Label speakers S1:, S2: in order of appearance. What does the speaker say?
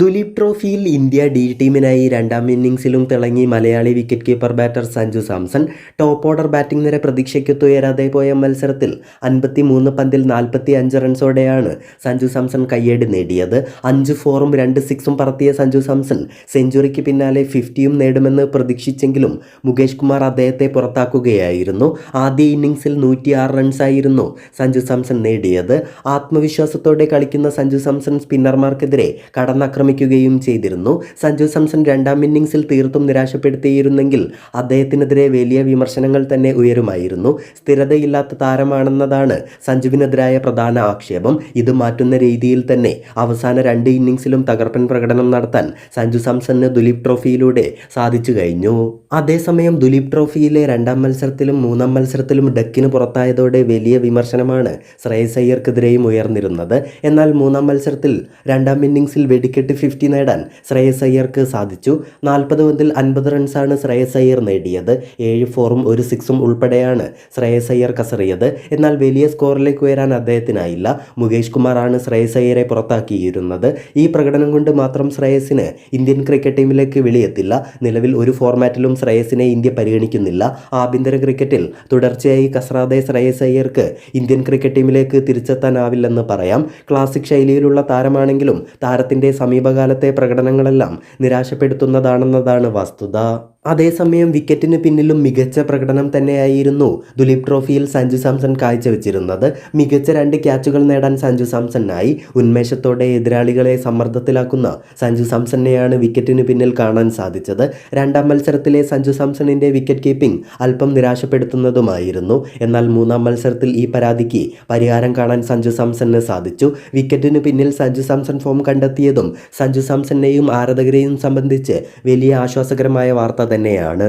S1: ദുലീപ് ട്രോഫിയിൽ India D ടീമിനായി രണ്ടാം ഇന്നിംഗ്സിലും തിളങ്ങി Malayali wicket keeper batter Sanju Samson top order batting നിര പ്രതീക്ഷയ്ക്കൊത്തുയരാതെ പോയ മത്സരത്തിൽ അൻപത്തി മൂന്ന് പന്തിൽ നാൽപ്പത്തി അഞ്ച് റൺസോടെയാണ് സഞ്ജു സാംസൺ കയ്യേടി നേടിയത്. അഞ്ച് ഫോറും രണ്ട് സിക്സും പറത്തിയ സഞ്ജു സാംസൺ സെഞ്ചുറിക്ക് പിന്നാലെ ഫിഫ്റ്റിയും നേടുമെന്ന് പ്രതീക്ഷിച്ചെങ്കിലും മുകേഷ് കുമാർ അദ്ദേഹത്തെ പുറത്താക്കുകയായിരുന്നു. ആദ്യ ഇന്നിംഗ്സിൽ നൂറ്റിയാറ് റൺസായിരുന്നു സഞ്ജു സാംസൺ നേടിയത്. ആത്മവിശ്വാസത്തോടെ കളിക്കുന്ന സഞ്ജു സാംസൺ സ്പിന്നർമാർക്കെതിരെ കടന്നാക്രമിക്കുകയും ചെയ്തിരുന്നു. സഞ്ജു സാംസൺ രണ്ടാം ഇന്നിംഗ്സിൽ തീർത്തും നിരാശപ്പെടുത്തിയിരുന്നെങ്കിൽ അദ്ദേഹത്തിനെതിരെ വലിയ വിമർശനങ്ങൾ തന്നെ ഉയരുമായിരുന്നു. സ്ഥിരതയില്ലാത്ത താരമാണെന്നതാണ് സഞ്ജുവിനെതിരായ പ്രധാന ആക്ഷേപം. ഇത് മാറ്റുന്ന രീതിയിൽ തന്നെ അവസാന രണ്ട് ഇന്നിംഗ്സിലും തകർപ്പൻ പ്രകടനം നടത്താൻ സഞ്ജു സാംസണിന് ദുലീപ് ട്രോഫിയിലൂടെ സാധിച്ചു കഴിഞ്ഞു. അതേസമയം ദുലീപ് ട്രോഫിയിലെ രണ്ടാം മത്സരത്തിലും മൂന്നാം മത്സരത്തിലും ഡക്കിന് പുറത്തായതോടെ വലിയ വിമർശനമാണ് ശ്രേയസ് അയ്യർക്കെതിരെയും ഉയർന്നിരുന്നത്. എന്നാൽ മൂന്നാം മത്സരത്തിൽ രണ്ടാം ഇന്നിംഗ്സിൽ വെടിക്കെട്ട് ഫിഫ്റ്റി നേടാൻ ശ്രേയസ് അയ്യർക്ക് സാധിച്ചു. നാൽപ്പത് പന്തിൽ അൻപത് റൺസാണ് ശ്രേയസ് അയ്യർ നേടിയത്. ഏഴ് ഫോറും ഒരു സിക്സും ഉൾപ്പെടെയാണ് ശ്രേയസ് അയ്യർ കസറിയത്. എന്നാൽ വലിയ സ്കോറിലേക്ക് ഉയരാൻ അദ്ദേഹത്തിനായില്ല. മുകേഷ് കുമാറാണ് ശ്രേയസ് അയ്യരെ പുറത്താക്കിയിരുന്നത്. ഈ പ്രകടനം കൊണ്ട് മാത്രം ശ്രേയസിന് ഇന്ത്യൻ ക്രിക്കറ്റ് ടീമിലേക്ക് വിളിയെത്തില്ല. നിലവിൽ ഒരു ഫോർമാറ്റിലും ശ്രേയസിനെ ഇന്ത്യ പരിഗണിക്കുന്നില്ല. ആഭ്യന്തര ക്രിക്കറ്റിൽ തുടർച്ചയായി കസറാതെ ശ്രേയസ് അയ്യർക്ക് ഇന്ത്യൻ ക്രിക്കറ്റ് ടീമിലേക്ക് തിരിച്ചെത്താനാവില്ലെന്ന് പറയാം. ക്ലാസിക് ശൈലിയിലുള്ള താരമാണെങ്കിലും താരത്തിന്റെ സമീപകാലത്തെ പ്രകടനങ്ങളെല്ലാം നിരാശപ്പെടുത്തുന്നതാണെന്നതാണ് വസ്തുത. അതേസമയം വിക്കറ്റിന് പിന്നിലും മികച്ച പ്രകടനം തന്നെയായിരുന്നു ദുലീപ് ട്രോഫിയിൽ സഞ്ജു സാംസൺ കാഴ്ചവെച്ചിരുന്നത്. മികച്ച രണ്ട് ക്യാച്ചുകൾ നേടാൻ സഞ്ജു സാംസണിനായി ഉന്മേഷത്തോടെ എതിരാളികളെ സമ്മർദ്ദത്തിലാക്കുന്ന സഞ്ജു സാംസണിനെയാണ് വിക്കറ്റിന് പിന്നിൽ കാണാൻ സാധിച്ചത്. രണ്ടാം മത്സരത്തിലെ സഞ്ജു സാംസണിന്റെ വിക്കറ്റ് കീപ്പിംഗ് അല്പം നിരാശപ്പെടുത്തുന്നതുമായിരുന്നു. എന്നാൽ മൂന്നാം മത്സരത്തിൽ ഈ പരാതിക്ക് പരിഹാരം കാണാൻ സഞ്ജു സാംസണിന് സാധിച്ചു. വിക്കറ്റിന് പിന്നിൽ സഞ്ജു സാംസൺ ഫോം കണ്ടെത്തിയതും സഞ്ജു സാംസണിനെയും ആരാധകരെയും സംബന്ധിച്ച് വലിയ ആശ്വാസകരമായ വാർത്ത തന്നെയാണ്.